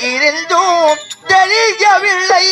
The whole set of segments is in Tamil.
இருந்தும் தெரியவில்லை.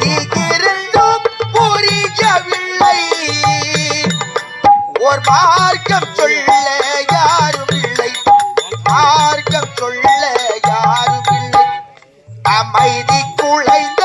திகிருந்தும் புரியவில்லை ஓர் மார்க்கம் சொல்ல யாரும் இல்லை மார்க்கம் சொல்ல யாரும் அமைதி குழைந்த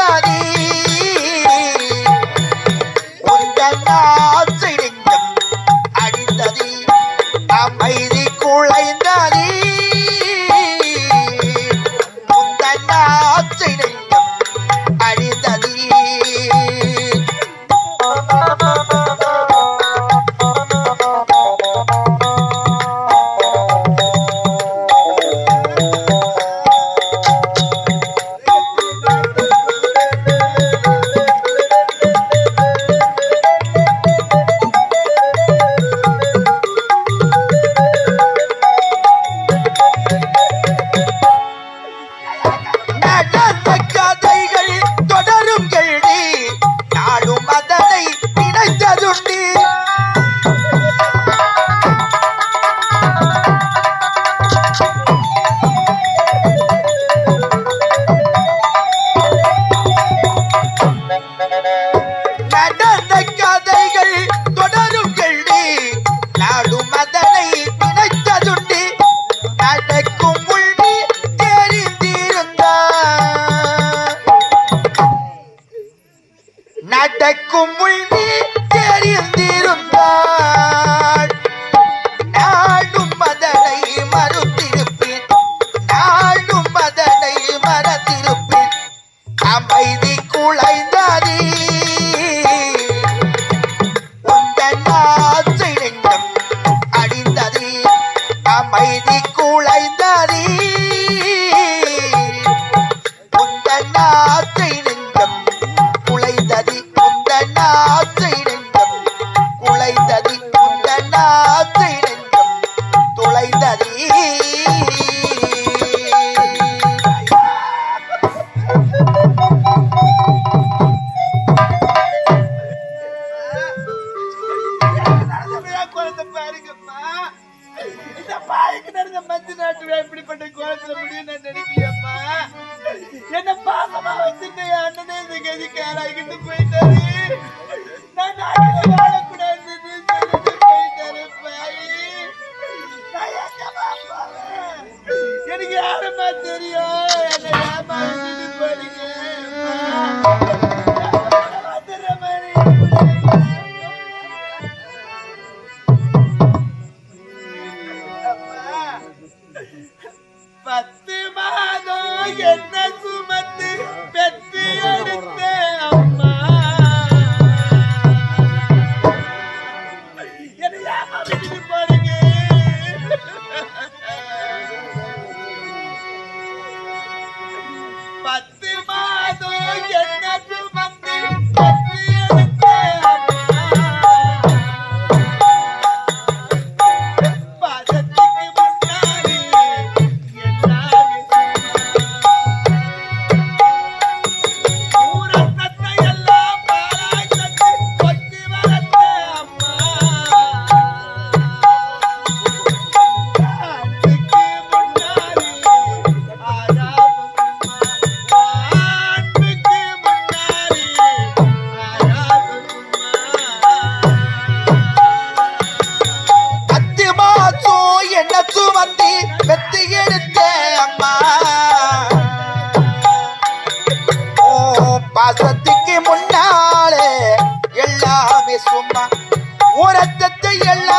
நடக்கும் முன்னே தெரிந்திருந்தாள் ಊರದ್ದೆಲ್ಲ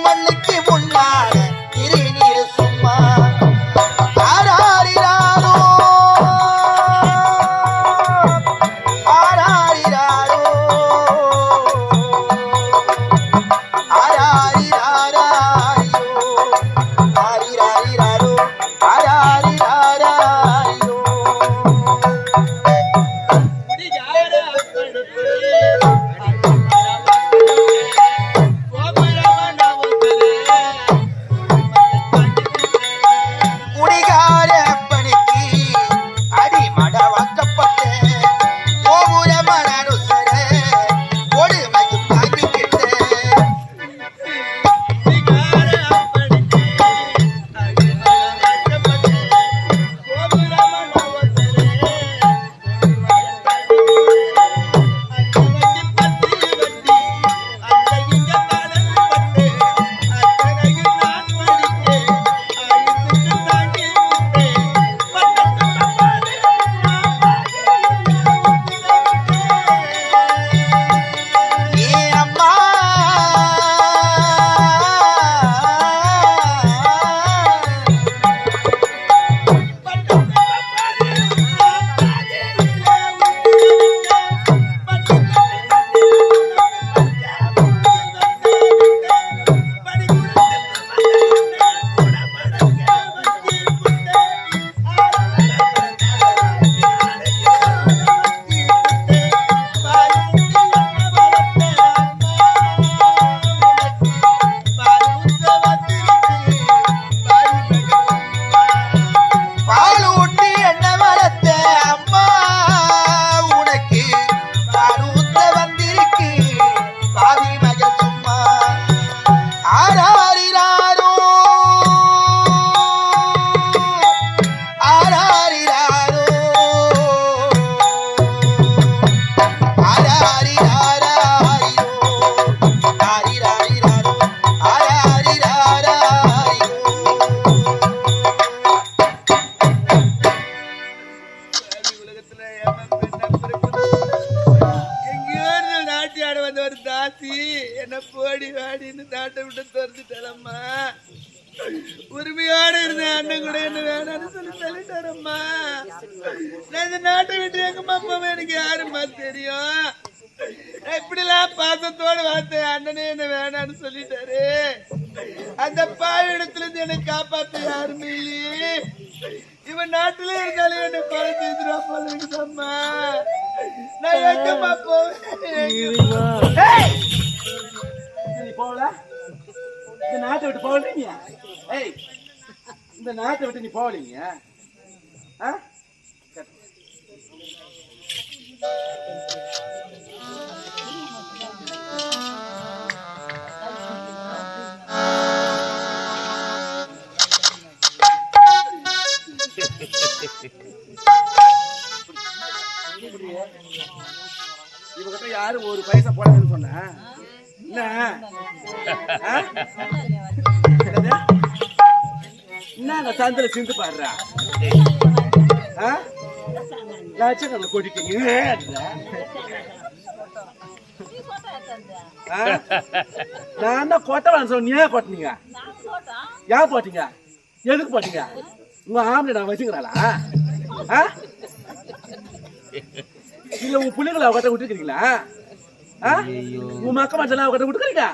மண்ணு அம்மா. உரிமையோட இருந்த அண்ணன் கூட என்ன வேணாம்னு சொல்லி தள்ளிட்டாரம்மா நான் இந்த நாட்டை விட்டு எங்கம்மா போவேன் எனக்கு யாரும்மா தெரியும்? இப்படிலாம் பாசத்தோட பார்த்தேன் அண்ணனே என்ன வேணாம்னு சொல்லிட்டாரு. அந்த பாய் இடத்துல இருந்து என்னை காப்பாத்த யாருமே இல்லையே. இவன் நாட்டுல இருந்தாலும் என்ன கொலை செய்துடா போல இருக்குதம்மா நான் எங்கம்மா போவேன்? போகல இந்த நாட்டை விட்டு போகலீங்க? ஏய் இந்த நாட்டை விட்டு நீ போகலீங்க? ஆ? இவகிட்ட யாரும் ஒரு பைசா போடாதுன்னு சொன்ன? என்ன சந்தில சிந்து பாடுறா? லட்சக்கணக்கில் கொட்டிட்டீங்க? நான் தான் கொட்டவான்னு சொன்ன நீ ஏன் கொட்டினீங்க? ஏன் போட்டீங்க? எதுக்கு போட்டீங்க? உங்க ஆம்பளை நான் வச்சுக்கிறாளா? இல்ல உன் பிள்ளைங்களை அவகிட்ட விட்டுருக்கீங்களா உன் மக்க மச்சல அவகிட்ட விட்டுக்கிறீங்க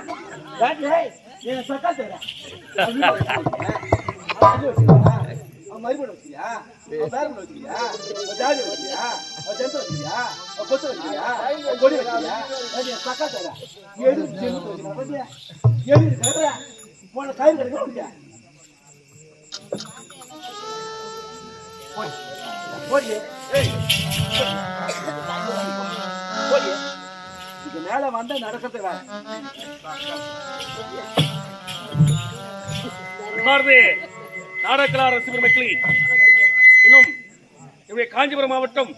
மறுபடியும் வச்சியா அவன் பேரன் வச்சியா அவன் ஜாதி வச்சியா அவன் ஜென்ட் வச்சியா அவன் கொத்து வச்சியா கொடி வச்சியா சக்கா தர எடு எடு கட்டுற போன கயிறு கட்டுக்க முடியா போய் போய் போய் இதுக்கு மேல வந்த நடக்கிறது வேற பாரதி இன்னும் இவருடைய காஞ்சிபுரம் மாவட்டம்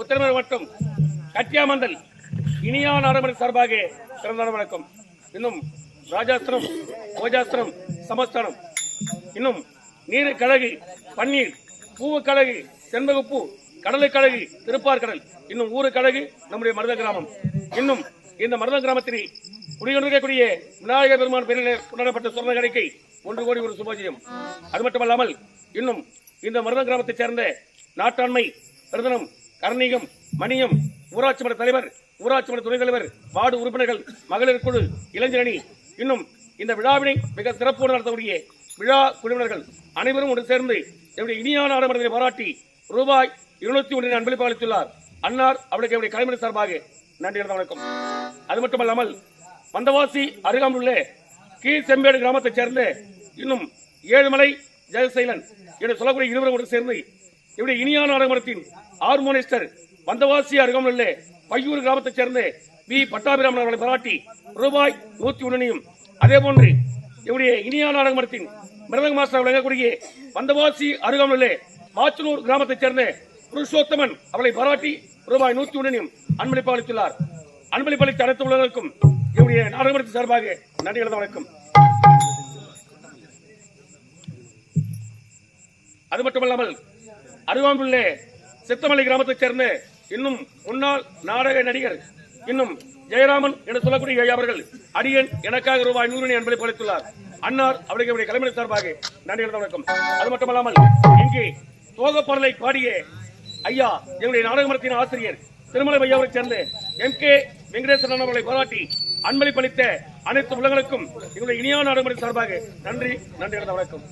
உத்தரமேறு மாவட்டம் கட்டியாமந்தல் இனியா நாடகமன்ற சார்பாக பிறந்த வணக்கம். இன்னும் ராஜாஸ்திரம் கோஜாஸ்திரம் சமஸ்தானம். இன்னும் நீரு கழகு பன்னீர் பூவு கழகு செண்பகப்பூ கடலை கழகு திருப்பார் கடல் இன்னும் ஊரு கழகு நம்முடைய மருத கிராமம் இன்னும் இந்த மருத கிராமத்தில் குடிகொண்டிருக்கக்கூடிய விநாயகர் பெருமான் பேரினர் கொண்டாடப்பட்ட சொர்ண கடைக்கு ஒன்று கோடி ஒரு சுபோஜியம் அது மட்டுமல்லாமல் இன்னும் இந்த மருத கிராமத்தைச் சேர்ந்த நாட்டாண்மை பிரதனம் கர்ணீகம் மணியம் ஊராட்சி மன்ற தலைவர் ஊராட்சி மன்ற துணைத் தலைவர் வார்டு உறுப்பினர்கள் மகளிர் குழு இளைஞரணி இன்னும் இந்த விழாவினை மிக சிறப்போடு நடத்தக்கூடிய விழா குழுவினர்கள் அனைவரும் ஒன்று சேர்ந்து என்னுடைய இனியான ஆடம்பரத்தை பாராட்டி ரூபாய் இருநூத்தி ஒன்றின் அன்பளிப்பு அளித்துள்ளார். அன்னார் அவளுக்கு என்னுடைய கலைமுறை சார்பாக நன்றி வணக்கம். அது மட்டுமல்லாமல் வந்தவாசி அருகாமையில் கீழ் செம்பேடு கிராமத்தைச் சேர்ந்த இன்னும் ஏழுமலை ஜெயசைலன் என்று சொல்லக்கூடிய இருவரும் ஒன்று சேர்ந்து இவருடைய இனியான நாடகமரத்தின் ஹார்மோனிஸ்டர் வந்தவாசி அருகாமையில் பையூர் கிராமத்தைச் சேர்ந்த வி. பட்டாபிராமன் அவர்களை பாராட்டி ரூபாய் நூத்தி ஒன்றையும் அதே போன்று இவருடைய இனியான நாடகமரத்தின் மிருதங்க மாஸ்டர் விளங்கக்கூடிய வந்தவாசி அருகாமையில் மாச்சனூர் கிராமத்தைச் சேர்ந்த புருஷோத்தமன் அவளை பாராட்டி ரூபாய் நூத்தி ஒன்றையும் அன்பளிப்பு அளித்துள்ளார். அன்பளிப்பு அளித்த அனைத்து உள்ளவர்களுக்கும் இவருடைய நாடகமரத்தின் சார்பாக நன்றி எழுத வணக்கம். அது மட்டுமல்லாமல் அருவாம்புள்ளே சித்தமலை கிராமத்தைச் சேர்ந்த இன்னும் முன்னாள் நாடக நடிகர் இன்னும் ஜெயராமன் என சொல்லக்கூடிய ஐயா அவர்கள் அடியன் எனக்காக ரூபாய் நூறு அன்பளிப்பு அளித்துள்ளார். அன்னார் அவருடைய கலைமணி சார்பாக நன்றி கலந்த வணக்கம். அது மட்டுமல்லாமல் இங்கே தோகப்பொருளை பாடிய ஐயா எங்களுடைய நாடகமரத்தின் ஆசிரியர் திருமலை ஐயாவைச் சேர்ந்து எம் கே வெங்கடேசன் அவர்களை பாராட்டி அன்பளிப்பளித்த அனைத்து உலகங்களுக்கும் எங்களுடைய இனியான நாடகமரத்தின் சார்பாக நன்றி நன்றி வணக்கம்.